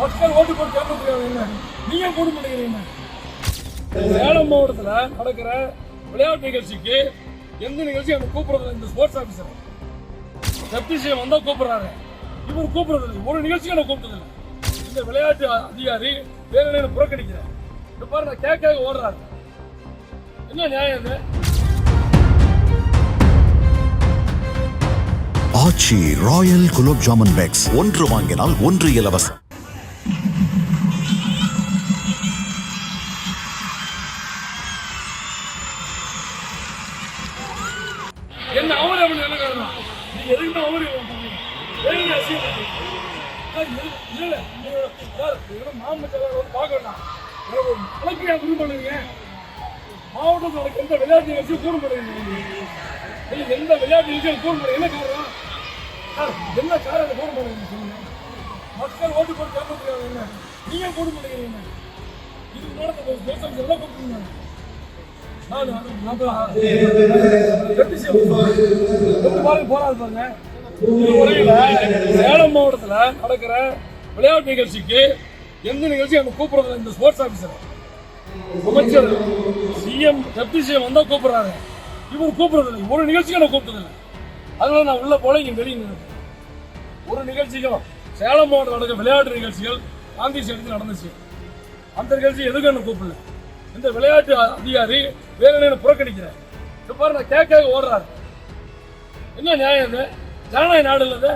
மக்கள் ஓட்டு போட்டு தேர்ந்தெடுக்கிறாங்க என்ன? நீங்க போட மாட்டேங்கிறீங்க சேலம் மாவட்டத்தில் நடக்கிற விளையாட்டு நிகழ்ச்சிக்கு எந்த நிகழ்ச்சியும் எனக்கு கூப்பிடுறது இந்த ஸ்போர்ட்ஸ் ஆஃபீஸர் டெப்டிஷியன் வந்தால் கூப்பிடுறாரு. இவர் கூப்பிடுறது ஒரு நிகழ்ச்சியும் நான் கூப்பிட்டதில்லை. இந்த விளையாட்டு அதிகாரி வேற என்ன புறக்கணிக்கிறார். இந்த பாரு நான் கேட்க ஓடுறாரு. என்ன நியாயம் இது? Aachi royal gulab jamun packs. ஒன்று வாங்கினால் ஒன்று இலவசம். என்ன அவரு அப்படி என்ன காரணம் நீ எதுக்கு அவரு வேலையை அசிங்கப்படுத்துறீங்க. சார், சார், வந்து பார்க்க வேண்டாம். எனக்கு ஒரு கலெக்டர் ஏன் பண்ணுவீங்க? மாவட்டத்தில் எந்த விளையாட்டு நிகழ்ச்சியும் கூட பண்ணுவீங்க எந்த விளையாட்டு நிகழ்ச்சியும் என்ன காரணம்? சார், என்ன காரணம் கூட பண்ணுவீங்க சொல்லுங்க மக்கள் ஓட்டு போட்டு தேர்ந்தெடுக்கிறாங்க என்ன? நீங்க கூட பண்ணுவீங்க இதுக்கு நடத்த எல்லாம் கூப்பிடுங்க போராது பாருங்க சேலம் மாவட்டத்தில் நடக்கிற விளையாட்டு நிகழ்ச்சிக்கு எந்த நிகழ்ச்சியும் எனக்கு கூப்பிடுறது இந்த ஸ்போர்ட்ஸ் ஆஃபீஸர் அமைச்சர் சிஎம் டெப்டி சிஎம் வந்தால் கூப்பிடுறாரு. இவர் கூப்பிடுறதில்லை. ஒரு நிகழ்ச்சியும் நான் கூப்பிட்டதில்லை. அதனால நான் உள்ள போல இங்கே வெளியே ஒரு நிகழ்ச்சிக்கும் சேலம் மாவட்டம் நடக்கிற விளையாட்டு நிகழ்ச்சிகள் காந்தி ஸ்டேடியத்தில் நடந்துச்சு. அந்த நிகழ்ச்சி எதுக்கு என்ன கூப்பிடல? இந்த விளையாட்டு அதிகாரி வேற புறக்கணிக்கிறேன் புறக்கணிக்கிறார் பாரு நான் கேட்க ஓடுறாரு. என்ன நியாயம் இது? ஜனநாயக நாடு இல்லது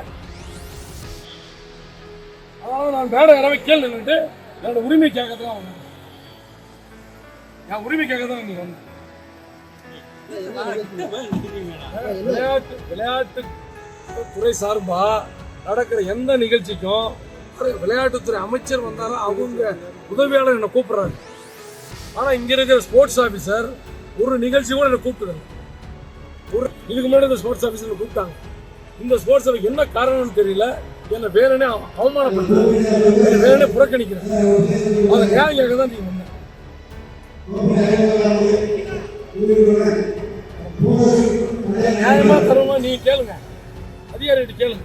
அதனால நான் வேட யாராவது கீழ் நின்றுட்டு என்னோட உரிமை கேட்க தான் வந்தேன். என் உரிமை கேட்க தான் நீங்க வந்தேன் விளையாட்டு விளையாட்டு துறை சார்பா நடக்கிற எந்த நிகழ்ச்சிக்கும் விளையாட்டுத்துறை அமைச்சர் வந்தாலும் அவங்க உதவியாளர் என்னை கூப்பிடுறாரு. ஆனா இங்க இருக்கிற ஸ்போர்ட்ஸ் ஆஃபீஸர் ஒரு நிகழ்ச்சி கூட என்ன கூப்பிடுது ஒரு இதுக்கு முன்னாடி இந்த ஸ்போர்ட்ஸ் ஆஃபீஸில் கூப்பிட்டாங்க. இந்த ஸ்போர்ட்ஸ் ஆஃபீஸ் என்ன காரணம்னு தெரியல. என்ன வேறனே அவமானப்படுத்துறேன் வேறனே புறக்கணிக்கிறேன் அதை நியாயம் கேட்க தான் நீங்க வந்தேன் நியாயமா தரமா நீங்க கேளுங்க. அதிகாரிகிட்ட கேளுங்க.